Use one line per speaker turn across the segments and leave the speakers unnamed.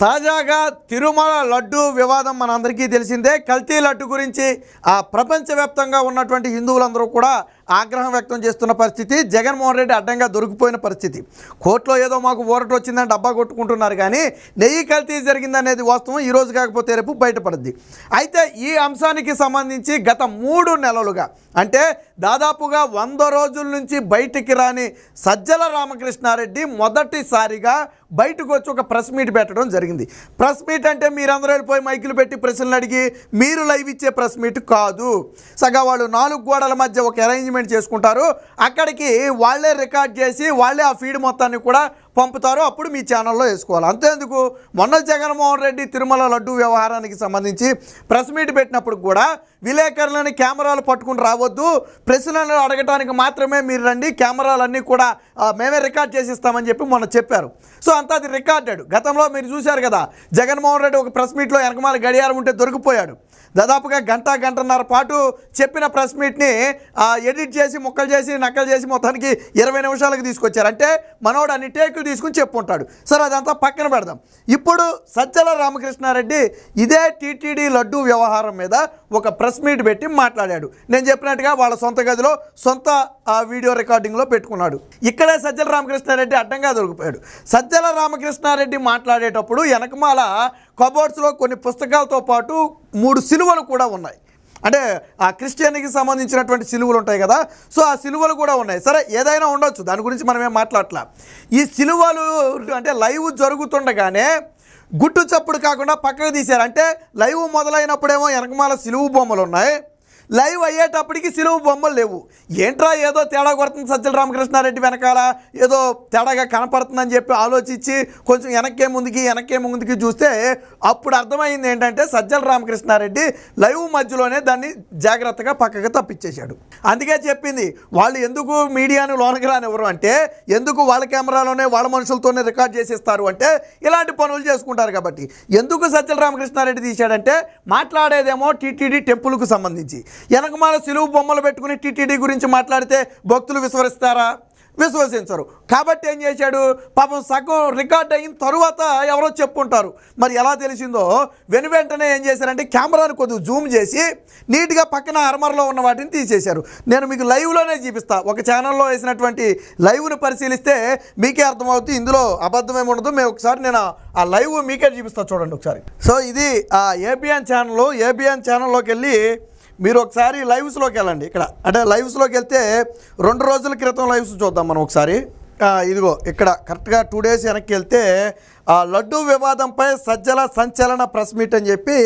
తాజాగా తిరుమల లడ్డు వివాదం మనందరికీ తెలిసిందే. కల్తీ లడ్డు గురించి ఆ ప్రపంచవ్యాప్తంగా ఉన్నటువంటి హిందువులందరూ కూడా ఆగ్రహం వ్యక్తం చేస్తున్న పరిస్థితి. జగన్మోహన్ రెడ్డి అడ్డంగా దొరికిపోయిన పరిస్థితి. కోర్టులో ఏదో మాకు ఊరట వచ్చిందని డబ్బా కొట్టుకుంటున్నారు కానీ నెయ్యి కల్తీ జరిగిందనేది వాస్తవం ఈ రోజు కాకపోతే రేపు బయటపడుద్ది. అయితే ఈ అంశానికి సంబంధించి గత మూడు నెలలుగా అంటే దాదాపుగా వంద రోజుల నుంచి బయటికి రాని సజ్జల రామకృష్ణారెడ్డి మొదటిసారిగా బయటకు వచ్చి ఒక ప్రెస్ మీట్ పెట్టడం జరిగింది. ప్రెస్ మీట్ అంటే మీరందరూ వెళ్ళిపోయి మైకులు పెట్టి ప్రశ్నలు అడిగి మీరు లైవ్ ఇచ్చే ప్రెస్ మీట్ కాదు. సగా వాళ్ళు నాలుగు గోడల మధ్య ఒక అరేంజ్మెంట్ చేసుకుంటారు. అక్కడికి వాళ్ళే రికార్డ్ చేసి వాళ్ళే ఆ ఫీడ్ మొత్తాన్ని కూడా పంపుతారు అప్పుడు మీ ఛానల్లో వేసుకోవాలి. అంతేందుకు? మొన్న జగన్మోహన్ రెడ్డి తిరుమల లడ్డు వ్యవహారానికి సంబంధించి ప్రెస్ మీట్ పెట్టినప్పుడు కూడా విలేకరులని కెమెరాలు పట్టుకుని రావద్దు. ప్రశ్నలు అడగటానికి మాత్రమే మీరు రండి. కెమెరాలన్నీ కూడా మేమే రికార్డ్ చేసి ఇస్తామని చెప్పి మొన్న చెప్పారు. సో అంతా అది రికార్డెడ్. గతంలో మీరు చూశారు కదా జగన్మోహన్ రెడ్డి ఒక ప్రెస్ మీట్లో వెనకమాల గడియారం ఉంటే దొరికిపోయాడు. దాదాపుగా గంట గంటన్నర పాటు చెప్పిన ప్రెస్ మీట్ని ఎడిట్ చేసి ముక్కలు చేసి నక్కలు చేసి మొత్తానికి ఇరవై నిమిషాలకు తీసుకొచ్చారు. అంటే మనోడు అన్ని టేకులు తీసుకుని చెప్పుంటాడు. సరే అదంతా పక్కన పెడదాం. ఇప్పుడు సజ్జల రామకృష్ణారెడ్డి ఇదే టీటీడీ లడ్డు వ్యవహారం మీద ఒక ప్రెస్ మీట్ పెట్టి మాట్లాడాడు. నేను చెప్పినట్టుగా వాళ్ళ సొంత గదిలో సొంత వీడియో రికార్డింగ్లో పెట్టుకున్నాడు. ఇక్కడే సజ్జల రామకృష్ణారెడ్డి అడ్డంగా దొరికిపోయాడు. సజ్జల రామకృష్ణారెడ్డి మాట్లాడేటప్పుడు వెనకమాల కబోర్డ్స్లో కొన్ని పుస్తకాలతో పాటు మూడు సిలువలు కూడా ఉన్నాయి. అంటే ఆ క్రిస్టియన్కి సంబంధించినటువంటి సిలువలు ఉంటాయి కదా సో ఆ సిలువలు కూడా ఉన్నాయి. సరే ఏదైనా ఉండొచ్చు. దాని గురించి మనం ఏం మాట్లాడట్లా? ఈ సిలువలు అంటే లైవ్ జరుగుతుండగానే గుట్టు చప్పుడు కాకుండా పక్కకు తీశారు. అంటే లైవ్ మొదలైనప్పుడేమో వెనకమాల సిలువు బొమ్మలు ఉన్నాయి. లైవ్ అయ్యేటప్పటికి సిలువు బొమ్మలు లేవు. ఏంట్రా ఏదో తేడా కొడుతుంది సజ్జల రామకృష్ణారెడ్డి వెనకాల? ఏదో తేడాగా కనపడుతుందని చెప్పి ఆలోచించి కొంచెం వెనక్కే ముందుకి వెనక్కే ముందుకి చూస్తే అప్పుడు అర్థమైంది ఏంటంటే సజ్జల రామకృష్ణారెడ్డి లైవ్ మధ్యలోనే దాన్ని జాగ్రత్తగా పక్కకు తప్పించేశాడు. అందుకే చెప్పింది వాళ్ళు ఎందుకు మీడియాను లోనకి రానివ్వరు అంటే ఎందుకు వాళ్ళ కెమెరాలోనే వాళ్ళ మనుషులతోనే రికార్డ్ చేసేస్తారు అంటే ఇలాంటి పనులు చేసుకుంటారు కాబట్టి. ఎందుకు సజ్జల రామకృష్ణారెడ్డి తీశాడంటే మాట్లాడేదేమో టీటీడీ టెంపుల్కు సంబంధించి. వెనకమాల సిలువు బొమ్మలు పెట్టుకుని టీటీడీ గురించి మాట్లాడితే భక్తులు విశ్వసిస్తారా? విశ్వసించరు. కాబట్టి ఏం చేశాడు? పాపం సగం రికార్డ్ అయిన తరువాత ఎవరో చెప్పుంటారు. మరి ఎలా తెలిసిందో? వెను వెంటనే ఏం చేశారంటే కెమెరాను కొద్దిగా జూమ్ చేసి నీట్గా పక్కన అర్మర్లో ఉన్న వాటిని తీసేశారు. నేను మీకు లైవ్లోనే చూపిస్తా. ఒక ఛానల్లో వేసినటువంటి లైవ్ను పరిశీలిస్తే మీకే అర్థమవుతుంది. ఇందులో అబద్ధమేమి ఉండదు. మేము ఒకసారి నేను ఆ లైవ్ మీకే చూపిస్తా. చూడండి ఒకసారి. సో ఇది ఆ ఏబిఎన్ ఛానల్ ఏబిఎన్ ఛానల్లోకి వెళ్ళి మీరు ఒకసారి లైవ్స్లోకి వెళ్ళండి. ఇక్కడ అంటే లైవ్స్లోకి వెళ్తే రెండు రోజుల క్రితం లైవ్స్ చూద్దాం మనం ఒకసారి. ఇదిగో ఇక్కడ కరెక్ట్గా టూ డేస్ వెనక్కి వెళ్తే ఆ లడ్డు వివాదంపై సజ్జల సంచలన ప్రెస్ మీట్ అని చెప్పి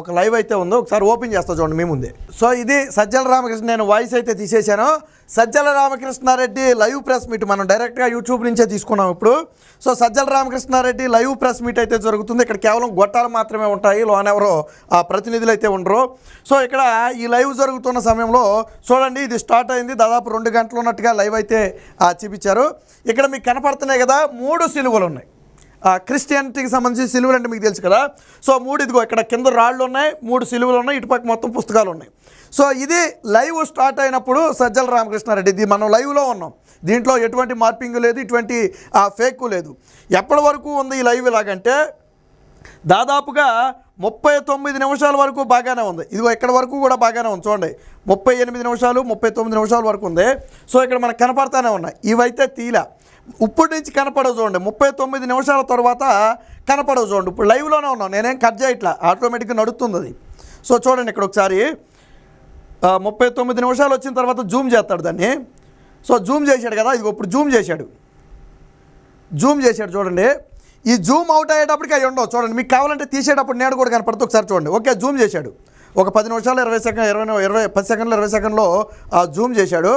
ఒక లైవ్ అయితే ఉందో. ఒకసారి ఓపెన్ చేస్తా చూడండి మీ ముందే. సో ఇది సజ్జల రామకృష్ణ నేను వాయిస్ అయితే తీసేశాను. Sajjala Ramakrishna Reddy live press meet మనం డైరెక్ట్గా యూట్యూబ్ నుంచే తీసుకున్నాం ఇప్పుడు. So Sajjala Ramakrishna Reddy live press meet అయితే జరుగుతుంది. ఇక్కడ కేవలం గొట్టాలు మాత్రమే ఉంటాయి. లోనెవరో ఆ ప్రతినిధులు అయితే ఉండరు. సో ఇక్కడ ఈ లైవ్ జరుగుతున్న సమయంలో చూడండి ఇది స్టార్ట్ అయింది. దాదాపు రెండు గంటలు ఉన్నట్టుగా లైవ్ అయితే చూపించారు. ఇక్కడ మీకు కనపడుతున్నాయి కదా మూడు సిలువలు ఉన్నాయి. క్రిస్టియానిటీకి సంబంధించి సిలువలు అంటే మీకు తెలుసు కదా. సో మూడు ఇదిగో ఇక్కడ కింద రాళ్ళు ఉన్నాయి మూడు సిలువలు ఉన్నాయి ఇటుపక్క మొత్తం పుస్తకాలు ఉన్నాయి. సో ఇది లైవ్ స్టార్ట్ అయినప్పుడు సజ్జల రామకృష్ణారెడ్డి ఇది మనం లైవ్లో ఉన్నాం. దీంట్లో ఎటువంటి మార్పింగ్ లేదు ఇటువంటి ఫేక్ లేదు. ఎప్పటి వరకు ఉంది ఈ లైవ్ ఇలాగంటే దాదాపుగా ముప్పై తొమ్మిది నిమిషాల వరకు బాగానే ఉంది. ఇదిగో ఇక్కడ వరకు కూడా బాగానే ఉంది. చూడండి ముప్పై ఎనిమిది నిమిషాలు ముప్పై తొమ్మిది నిమిషాల వరకు ఉంది. సో ఇక్కడ మనకు కనపడతానే ఉన్నాయి. ఇవైతే తీలా. ఇప్పటి నుంచి కనపడవు చూడండి. ముప్పై తొమ్మిది నిమిషాల తర్వాత కనపడవు చూడండి. ఇప్పుడు లైవ్లోనే ఉన్నాం. నేనేం కట్ చేయట్లా ఆటోమేటిక్గా నడుస్తుంది. అది సో చూడండి ఇక్కడ ఒకసారి. ముప్పై తొమ్మిది నిమిషాలు వచ్చిన తర్వాత జూమ్ చేస్తాడు దాన్ని. సో జూమ్ చేశాడు కదా? ఇది ఇప్పుడు జూమ్ చేశాడు. జూమ్ చేశాడు చూడండి. ఈ జూమ్ అవుట్ అయ్యేటప్పటికి అవి ఉండవు. చూడండి మీకు కావాలంటే తీసేటప్పుడు నేడు కూడా కనపడుతుంది ఒకసారి చూడండి. ఓకే జూమ్ చేశాడు. ఒక పది నిమిషాలు ఇరవై సెకండ్ ఇరవై ఇరవై పది సెకండ్లు ఇరవై సెకండ్లో జూమ్ చేశాడు.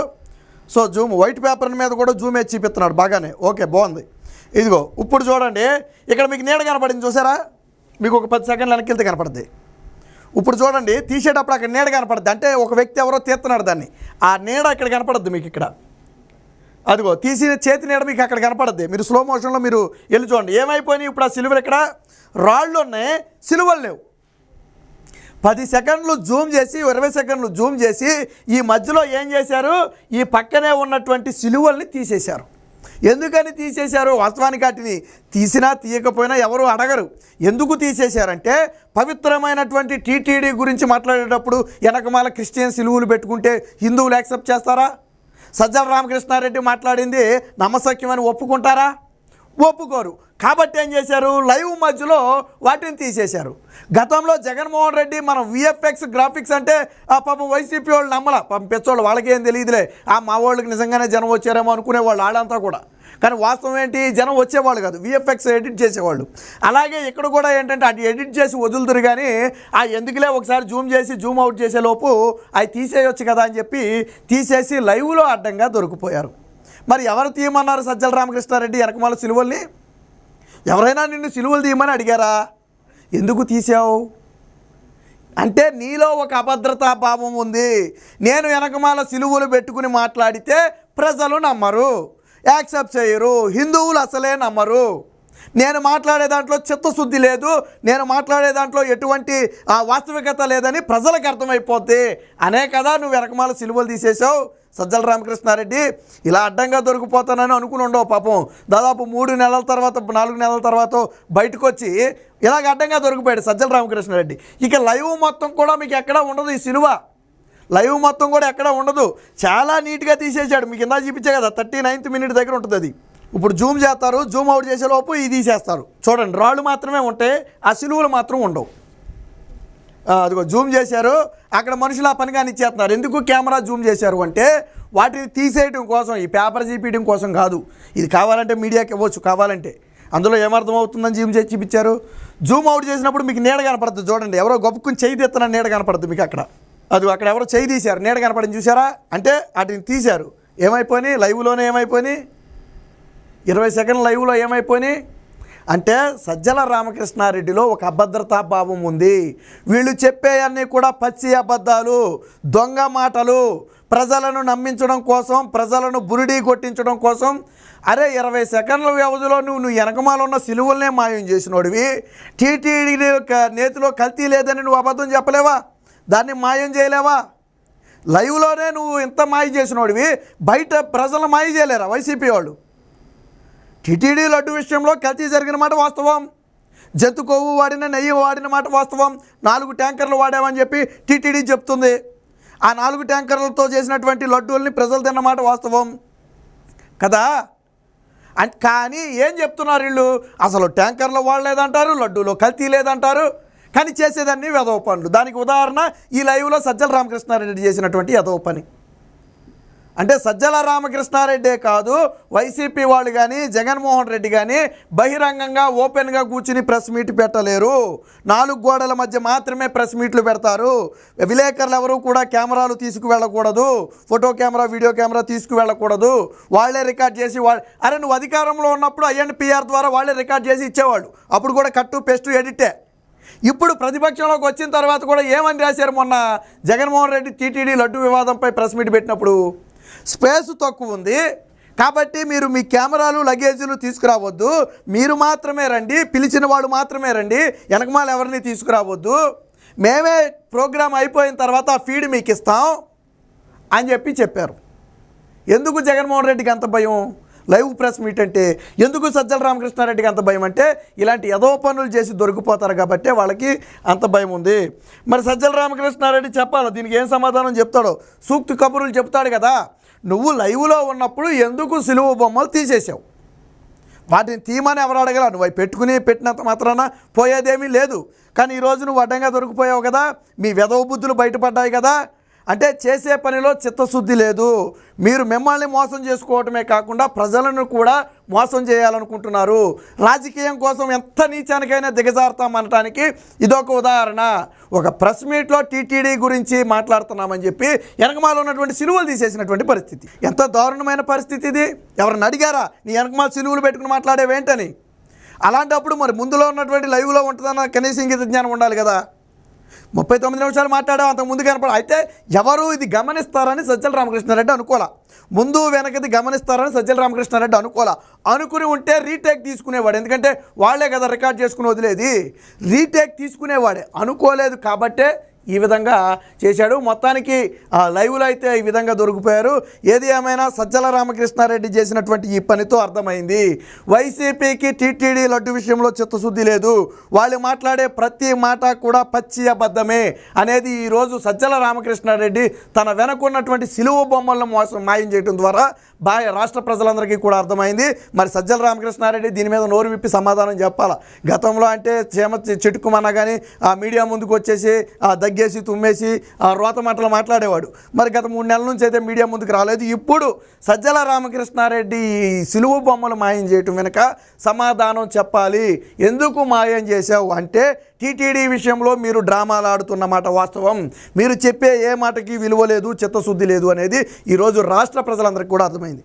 సో జూమ్ వైట్ పేపర్ మీద కూడా జూమ్ వేసి చూపిస్తున్నాడు బాగానే. ఓకే బాగుంది. ఇదిగో ఇప్పుడు చూడండి. ఇక్కడ మీకు నీడ కనపడింది చూసారా? మీకు ఒక పది సెకండ్లు వెనక్కి వెళ్తే కనపడుద్ది. ఇప్పుడు చూడండి తీసేటప్పుడు అక్కడ నీడ కనపడుద్ది. అంటే ఒక వ్యక్తి ఎవరో తీస్తున్నాడు దాన్ని. ఆ నీడ ఇక్కడ కనపడద్దు మీకు ఇక్కడ. అదిగో తీసిన చేతి నీడ మీకు అక్కడ కనపడద్ది. మీరు స్లో మోషన్లో మీరు వెళ్ళి చూడండి. ఏమైపోయినాయి ఇప్పుడు ఆ సిలువలు ఇక్కడ? రాళ్ళు ఉన్నాయి సిలువలు లేవు. పది సెకండ్లు జూమ్ చేసి ఇరవై సెకండ్లు జూమ్ చేసి ఈ మధ్యలో ఏం చేశారు? ఈ పక్కనే ఉన్నటువంటి సిలువల్ని తీసేశారు. ఎందుకని తీసేశారు? వాస్తవానికి వాటిని తీసినా తీయకపోయినా ఎవరు అడగరు. ఎందుకు తీసేశారంటే పవిత్రమైనటువంటి టీటీడీ గురించి మాట్లాడేటప్పుడు వెనకమాల క్రిస్టియన్ సిలువులు పెట్టుకుంటే హిందువులు యాక్సెప్ట్ చేస్తారా? సజ్జల రామకృష్ణారెడ్డి మాట్లాడింది నమ్మసక్యమని ఒప్పుకుంటారా? ఒప్పుకోరు. కాబట్టి ఏం చేశారు? లైవ్ మధ్యలో వాటిని తీసేశారు. గతంలో జగన్మోహన్ రెడ్డి మనం విఎఫ్ఎక్స్ గ్రాఫిక్స్ అంటే ఆ పాపం వైసీపీ వాళ్ళు నమ్మల. పాపం పెచ్చోళ్ళు వాళ్ళకేం తెలియదులే. ఆ మా వాళ్ళకి నిజంగానే జనం వచ్చారేమో అనుకునేవాళ్ళు ఆడంతా కూడా. కానీ వాస్తవం ఏంటి? జనం వచ్చేవాళ్ళు కాదు. విఎఫ్ఎక్స్ ఎడిట్ చేసేవాళ్ళు. అలాగే ఇక్కడ కూడా ఏంటంటే అటు ఎడిట్ చేసి వదులుతురు కానీ ఆ ఎందుకులే ఒకసారి జూమ్ చేసి జూమ్ అవుట్ చేసే లోపు అవి తీసేయొచ్చు కదా అని చెప్పి తీసేసి లైవ్లో అడ్డంగా దొరికిపోయారు. మరి ఎవరు తీయమన్నారు సజ్జల రామకృష్ణారెడ్డి ఎనకమాల సిలువల్ని? ఎవరైనా నిన్ను సిలువలు తీయమని అడిగారా? ఎందుకు తీసావు అంటే నీలో ఒక అభద్రతా భావం ఉంది. నేను వెనకమాల సిలువలు పెట్టుకుని మాట్లాడితే ప్రజలు నమ్మరు. యాక్సెప్ట్ చేయరు. హిందువులు అసలే నమ్మరు. నేను మాట్లాడే దాంట్లో చిత్తశుద్ధి లేదు. నేను మాట్లాడే దాంట్లో ఎటువంటి వాస్తవికత లేదని ప్రజలకు అర్థమైపోద్ది. అనే కదా నువ్వు వెనకమాల సిలువలు తీసేసావు సజ్జల రామకృష్ణారెడ్డి ఇలా అడ్డంగా దొరికిపోతానని అనుకుని ఉండవు పాపం. దాదాపు మూడు నెలల తర్వాత నాలుగు నెలల తర్వాత బయటకు వచ్చి ఇలాగ అడ్డంగా దొరికిపోయాడు సజ్జల రామకృష్ణారెడ్డి. ఇక లైవ్ మొత్తం కూడా మీకు ఎక్కడా ఉండదు ఈ సినిమా. లైవ్ మొత్తం కూడా ఎక్కడ ఉండదు. చాలా నీట్గా తీసేశాడు. మీకు ఇందా చూపించే కదా థర్టీ నైన్త్ మినిట్ దగ్గర ఉంటుంది అది. ఇప్పుడు జూమ్ చేస్తారు జూమ్ అవుట్ చేసేలోపు ఇది తీసేస్తారు. చూడండి రాళ్ళు మాత్రమే ఉంటాయి ఆ సిలువలు మాత్రం ఉండవు. అదిగో జూమ్ చేశారు. అక్కడ మనుషులు ఆ పని కానీ ఇచ్చేస్తున్నారు ఎందుకు కెమెరా జూమ్ చేశారు అంటే వాటిని తీసేయడం కోసం ఈ పేపర్ చూపించడం కోసం కాదు. ఇది కావాలంటే మీడియాకి ఇవ్వచ్చు కావాలంటే. అందులో ఏమర్థం అవుతుందని జూమ్ చేసి చూపించారు. జూమ్ అవుట్ చేసినప్పుడు మీకు నీడ కనపడుతుంది చూడండి ఎవరో గొప్పకుని చేయి తెస్తున్న నీడ కనపడుతుంది మీకు అక్కడ. అది అక్కడ ఎవరో చేయి తీశారు. నీడ కనపడింది చూసారా అంటే వాటిని తీశారు. ఏమైపోయినాయి? లైవ్లోనే ఏమైపోయినాయి? ఇరవై సెకండ్ లైవ్లో ఏమైపోయినాయి? అంటే సజ్జల రామకృష్ణారెడ్డిలో ఒక అభద్రతా భావం ఉంది. వీళ్ళు చెప్పేయన్నీ కూడా పచ్చి అబద్ధాలు దొంగ మాటలు ప్రజలను నమ్మించడం కోసం ప్రజలను బురిడీ కొట్టించడం కోసం. అరే ఇరవై సెకండ్ల వ్యవధిలో నువ్వు నువ్వు వెనకమాల ఉన్న సిలువలనే మాయం చేసినోడివి. టీటీడీ నేతిలో కల్తీ లేదని నువ్వు అబద్ధం చెప్పలేవా? దాన్ని మాయం చేయలేవా? లైవ్లోనే నువ్వు ఇంత మాయ చేసినోడివి. బయట ప్రజలు మాయ చేయలేరా? వైసీపీ వాళ్ళు? టిటిడి లడ్డు విషయంలో కల్తీ జరిగిన మాట వాస్తవం. జంతు కొవ్వు వాడిన నెయ్యి వాడిన మాట వాస్తవం. నాలుగు ట్యాంకర్లు వాడామని చెప్పి టిటిడి చెప్తుంది. ఆ నాలుగు ట్యాంకర్లతో చేసినటువంటి లడ్డూల్ని ప్రజలు తిన్నమాట వాస్తవం. కదా? కానీ ఏం చెప్తున్నారు వీళ్ళు? అసలు ట్యాంకర్లు వాడలేదంటారు లడ్డూలో కల్తీ లేదంటారు. కానీ చేసేదాన్ని వెదవ పనులు దానికి ఉదాహరణ ఈ లైవ్లో సజ్జల రామకృష్ణారెడ్డి చేసినటువంటి యదవ పని. అంటే సజ్జల రామకృష్ణారెడ్డే కాదు వైసీపీ వాళ్ళు కానీ జగన్మోహన్ రెడ్డి కానీ బహిరంగంగా ఓపెన్గా కూర్చుని ప్రెస్ మీట్ పెట్టలేరు. నాలుగు గోడల మధ్య మాత్రమే ప్రెస్ మీట్లు పెడతారు. విలేకరులు ఎవరు కూడా కెమెరాలు తీసుకువెళ్ళకూడదు. ఫోటో కెమెరా వీడియో కెమెరా తీసుకువెళ్ళకూడదు. వాళ్ళే రికార్డ్ చేసి వాళ్ళు అరే నువ్వు అధికారంలో ఉన్నప్పుడు ఐఎన్ పిఆర్ ద్వారా వాళ్ళే రికార్డ్ చేసి ఇచ్చేవాళ్ళు. అప్పుడు కూడా కట్టు పెస్ట్ ఎడిటే. ఇప్పుడు ప్రతిపక్షంలోకి వచ్చిన తర్వాత కూడా ఏమని రాశారు మొన్న జగన్మోహన్ రెడ్డి టీటీడీ లడ్డు వివాదంపై ప్రెస్ మీట్ పెట్టినప్పుడు? స్పేస్ తక్కువ ఉంది. కాబట్టి మీరు మీ కెమెరాలు లగేజీలు తీసుకురావద్దు. మీరు మాత్రమే రండి. పిలిచిన వాళ్ళు మాత్రమే రండి. వెనకమాల ఎవరిని తీసుకురావద్దు. మేమే ప్రోగ్రామ్ అయిపోయిన తర్వాత ఆ ఫీడ్ మీకు ఇస్తాం అని చెప్పి చెప్పారు. ఎందుకు జగన్మోహన్ రెడ్డికి అంత భయం? లైవ్ ప్రెస్ మీట్ అంటే ఎందుకు సజ్జల రామకృష్ణారెడ్డికి అంత భయం అంటే ఇలాంటి ఏదో పనులు చేసి దొరికిపోతారు కాబట్టి వాళ్ళకి అంత భయం ఉంది. మరి సజ్జల రామకృష్ణారెడ్డి చెప్పాలి? దీనికి ఏం సమాధానం చెప్తాడో? సూక్తి కబుర్లు చెప్తాడు కదా. నువ్వు లైవ్లో ఉన్నప్పుడు ఎందుకు సిలువ బొమ్మలు తీసేసావు వాటిని తీయమని ఎవరు అడగల? నువ్వు అవి పెట్టుకుని పెట్టినంత మాత్రాన పోయేదేమీ లేదు. కానీ ఈరోజు నువ్వు అడ్డంగా దొరికిపోయావు కదా. మీ వెధవ బుద్ధులు బయటపడ్డాయి కదా. అంటే చేసే పనిలో చిత్తశుద్ధి లేదు. మీరు మిమ్మల్ని మోసం చేసుకోవటమే కాకుండా ప్రజలను కూడా మోసం చేయాలనుకుంటున్నారు. రాజకీయం కోసం ఎంత నీచానికైనా దిగజారుతామనటానికి ఇదొక ఉదాహరణ. ఒక ప్రెస్ మీట్లో టీటీడీ గురించి మాట్లాడుతున్నామని చెప్పి వెనకమాల ఉన్నటువంటి సిలువలు తీసేసినటువంటి పరిస్థితి. ఎంత దారుణమైన పరిస్థితి ఇది? ఎవరిని అడిగారా? నీ వెనకమాల సిలువలు పెట్టుకుని మాట్లాడేవేంటని? అలాంటప్పుడు మరి ముందులో ఉన్నటువంటి లైవ్లో ఉంటుందన్న కనీసం ఇంగిత జ్ఞానం ఉండాలి కదా. ముప్పై తొమ్మిది నిమిషాలు మాట్లాడాం అంతకు ముందు కనపడ అయితే ఎవరు ఇది గమనిస్తారని సజ్జల రామకృష్ణారెడ్డి అనుకోలా ముందు వెనకది గమనిస్తారని సజ్జల రామకృష్ణారెడ్డి అనుకోలా అనుకుని ఉంటే రీటేక్ తీసుకునేవాడు. ఎందుకంటే వాళ్ళే కదా రికార్డ్ చేసుకుని వదిలేది. రీటేక్ తీసుకునేవాడే. అనుకోలేదు కాబట్టే ఈ విధంగా చేశాడు. మొత్తానికి లైవ్లో అయితే ఈ విధంగా దొరికిపోయారు. ఏది ఏమైనా సజ్జల రామకృష్ణారెడ్డి చేసినటువంటి ఈ పనితో అర్థమైంది. వైసీపీకి టీటీడీ లడ్డు విషయంలో చిత్తశుద్ధి లేదు. వాళ్ళు మాట్లాడే ప్రతి మాట కూడా పచ్చి అబద్ధమే అనేది ఈరోజు సజ్జల రామకృష్ణారెడ్డి తన వెనకున్నటువంటి సిలువ బొమ్మలను మోసం మాయం చేయడం ద్వారా బాగా రాష్ట్ర ప్రజలందరికీ కూడా అర్థమైంది. మరి సజ్జల రామకృష్ణారెడ్డి దీని మీద నోరు విప్పి సమాధానం చెప్పాలా? గతంలో అంటే చేమ చెట్టుకుమన్నా కానీ ఆ మీడియా ముందుకు వచ్చేసి ఆ దగ్గేసి తుమ్మేసి ఆ రోత మాటలు మాట్లాడేవాడు. మరి గత మూడు నెలల నుంచి అయితే మీడియా ముందుకు రాలేదు. ఇప్పుడు సజ్జల రామకృష్ణారెడ్డి ఈ సిలువ బొమ్మలు మాయం చేయటం వెనుక సమాధానం చెప్పాలి. ఎందుకు మాయం చేశావు అంటే టీటీడీ విషయంలో మీరు డ్రామాలు ఆడుతున్నమాట వాస్తవం. మీరు చెప్పే ఏ మాటకి విలువ లేదు చిత్తశుద్ధి లేదు అనేది ఈరోజు రాష్ట్ర ప్రజలందరికీ కూడా అర్థమైంది.